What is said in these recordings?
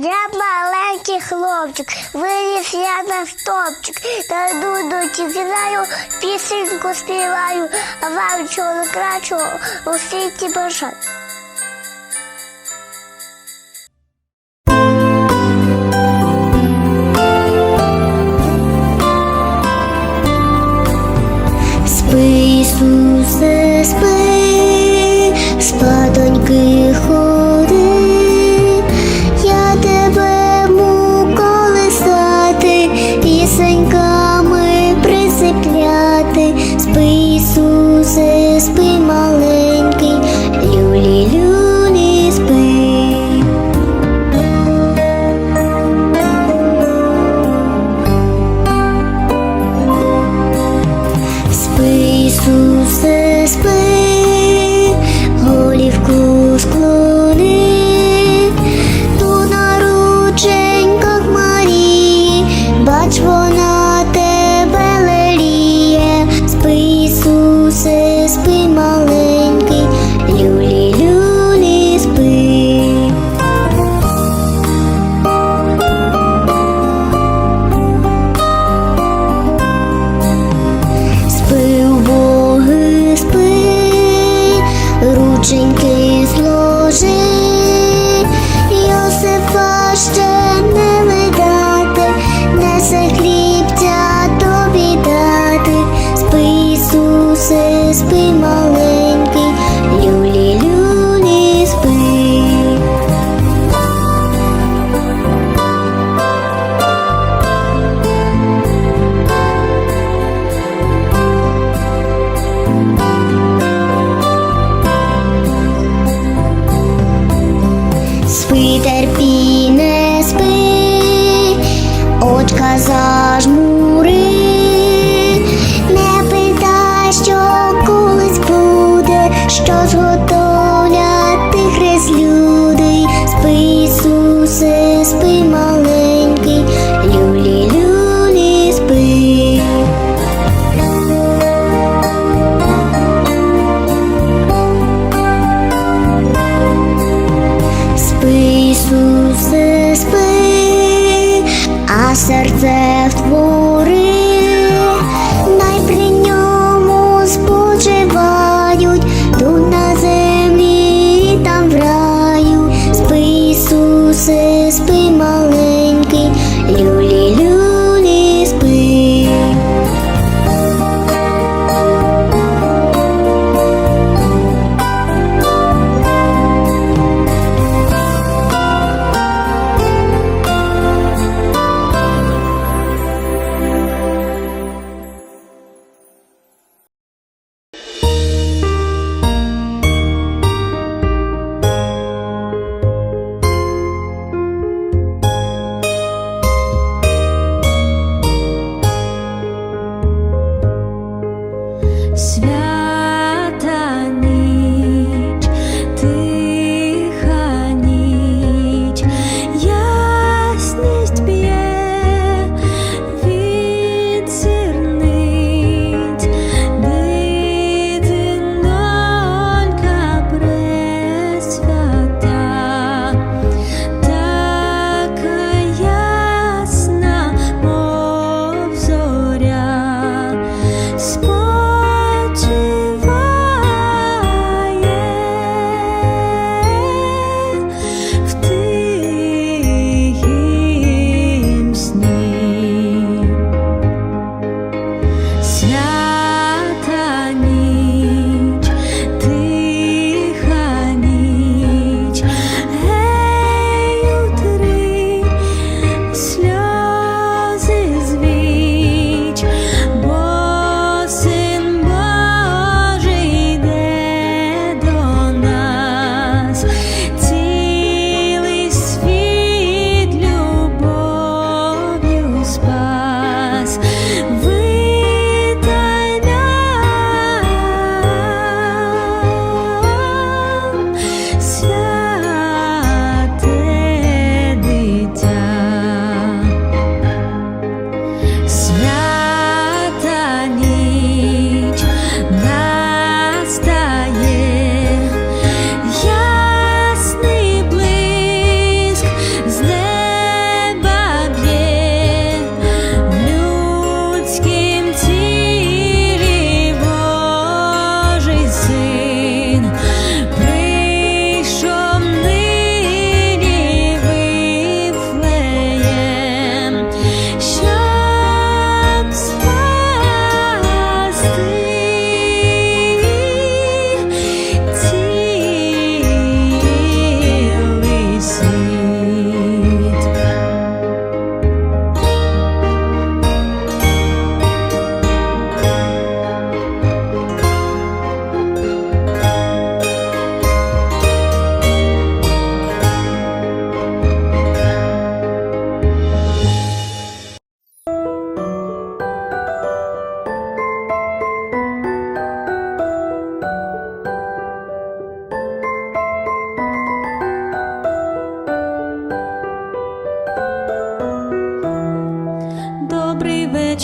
Я маленький хлопчик, виріс я на стопчик, та дудочі граю, пісеньку співаю, а вам чого не крачу у світі бажаю. explain що зготовлять хрест люди, спи Ісусе, спи маленький, люлі, люлі, спи. Спи Ісусе, спи, а серце в твоє. see.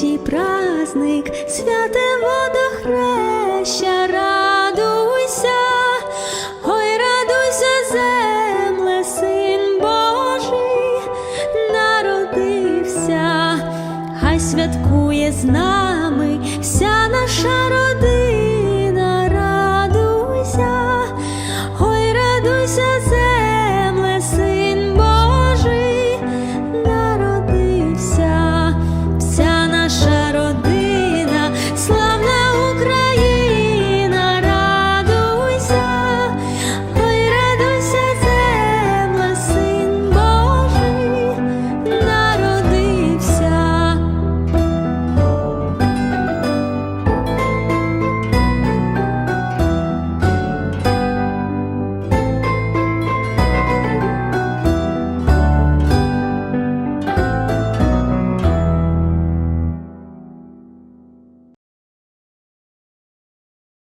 третий праздник, святого водохреща.